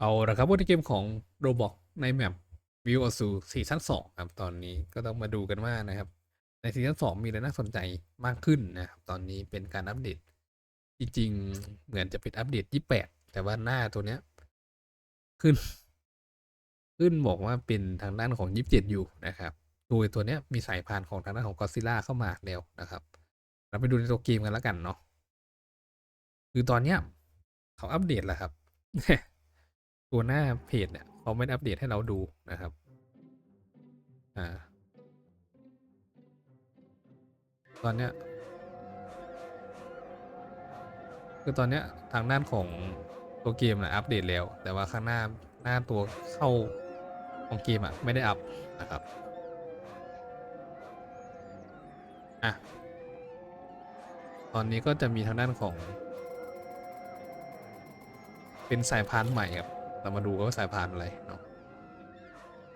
เอาละครับว่าในเกมของ Roblox ในแมป View of Zoo ซีซั่น2ครับตอนนี้ก็ต้องมาดูกันว่านะครับ ในซีซั่น2มีอะไรน่าสนใจมากขึ้นนะครับ ตอนนี้เป็นการอัปเดต จริงๆเหมือนจะเป็นอัปเดต28แปดแต่ว่าหน้าตัวเนี้ย ขึ้น ขึ้นบอกว่าเป็นทางด้านของ27อยู่นะครับ โดยตัวเนี้ยมีสายพานของทางด้านของ Godzilla เข้ามาแล้วนะครับ เราไปดูในตัวเกมกันแล้วกันเนาะคือตอนเนี้ยเขาอัปเดตแล้วครับ ตัวหน้าเพจเนี่ยเขาไม่ได้อัปเดตให้เราดูนะครับ อ่า ตอนเนี้ยคือตอนเนี้ยทางด้านของตัวเกมนะอัปเดตแล้ว แต่ว่าข้างหน้าหน้าตัวเข้าของเกมอะไม่ได้อัปนะครับ อะ ตอนนี้ก็จะมีทางด้านของ เป็นสายพานใหม่ครับ เรามาดูกันว่าสายพานอะไรเนาะ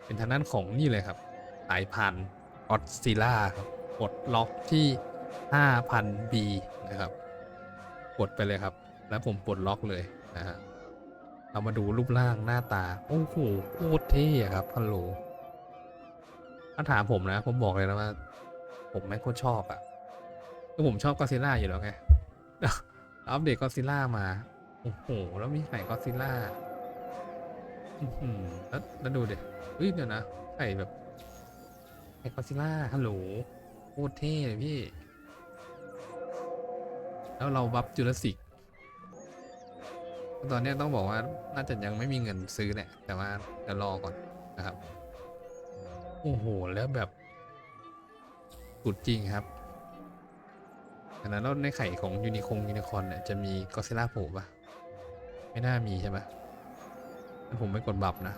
เป็นทางด้านของนี่เลยครับ สายพานออสซิล่าครับกดล็อกที่ 5,000B นะครับกดไปเลยครับ แล้วผมปลดล็อกเลยนะฮะเรามาดูรูปร่างหน้าตา โอ้โหโคตรเท่อะครับฮัลโหลถ้าถามผมนะ ผมบอกเลยนะว่า ผมไม่โคตรชอบอะคือผมชอบก็ซิล่าอยู่แล้วไงอัปเดตก็ซิล่ามา โอ้โห แล้วมีไข่ก็ซิล่า อื้อหือแล้วแล้วดูเด็เฮ้ยเดี๋ยวนะไข่แบบไข่ก็ซิล่าฮัลโหลโคตรเท่เลยพี่ แล้วเราบัฟจูราสสิกตอนนี้ต้องบอกว่าน่าจะยังไม่มีเงินซื้อแหละแต่ว่าจะรอก่อนนะครับ โอ้โห แล้วแบบสุดจริงครับอันนั้นแล้วในไข่ของยูนิคงยูนิคอนเนี่ยจะมีกอซิล่าโผล่ปะไม่น่ามีใช่ปะ ผมไม่กดบับนะ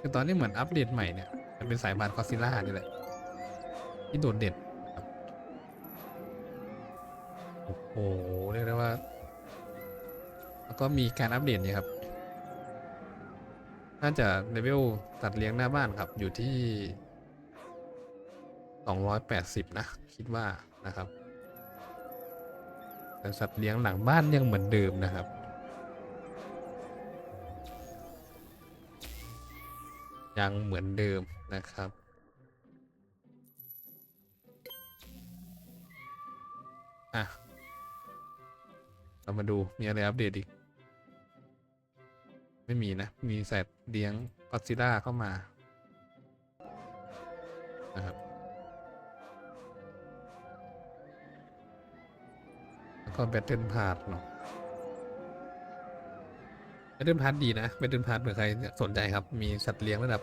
คือตอนนี้เหมือนอัปเดตใหม่เนี่ย มันเป็นสายพานกอซิล่านี่แหละ ที่โดดเด่นโอ้โห เรียกได้ว่า แล้วก็มีการอัปเดตเนี่ยครับ น่าจะเลเวลตัดเลี้ยงหน้าบ้านครับ อยู่ที่ 280 นะ คิดว่านะครับแต่สัตว์เลี้ยงหลังบ้านยังเหมือนเดิมนะครับ ยังเหมือนเดิมนะครับ อะ เรามาดูมีอะไรอัปเดตอีก ไม่มีนะ มีสัตว์เลี้ยงก็ซิล่าเข้ามา นะครับ แล้วก็แบตเทิลพาร์ทเนาะ เทิลพาร์ทดีนะเทิลพาร์ทเผื่อใครสนใจครับ มีสัตว์เลี้ยงระดับ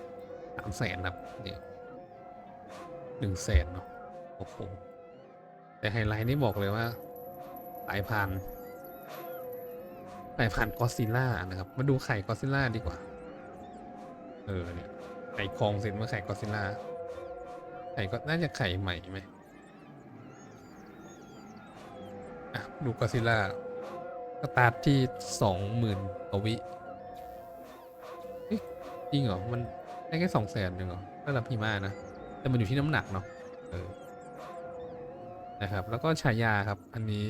สามแสนครับนี่หนึ่งแสนเนาะโอ้โหแต่ไฮไลท์นี่บอกเลยว่าสายพานสายพานกอซิล่านะครับ มาดูไข่กอซิล่าดีกว่า เออเนี่ยไข่คองเสร็จเมื่อไข่กอซิล่าไข่ก็น่าจะไข่ใหม่ไหมอะดูกอซิล่า สตาร์ทที่สองหมื่นกว่าวิจริงเหรอ มันได้แค่สองแสนหนึ่งเหรอระดับพีมานะ แต่มันอยู่ที่น้ำหนักเนาะเออนะครับ แล้วก็ฉายาครับ อันนี้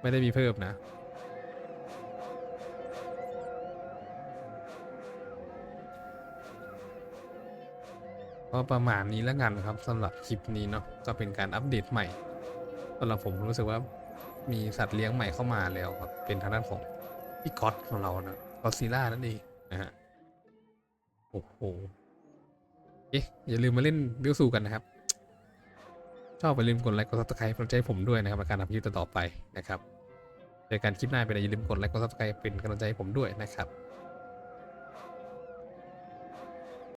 ไม่ได้มีเพิ่มนะ ก็ประมาณนี้แล้วกันครับสำหรับคลิปนี้เนาะ ก็เป็นการอัปเดตใหม่สำหรับผมรู้สึกว่า มีสัตว์เลี้ยงใหม่เข้ามาแล้วครับ เป็นทางด้านของพี่ก๊อตของเรานะกอซิล่านั่นเองนะฮะโอ้โหเอ๊ะอย่าลืมมาเล่นบิวซูกันนะครับ ชอบไปลืมกดไลค์กดซับสไครป์กำลังใจผมด้วยนะครับในการทำคลิปต่อไปนะครับในการคลิปหน้าเป็นอย่าลืมกดไลค์กดซับสไครป์เป็นกำลังใจให้ผมด้วยนะครับ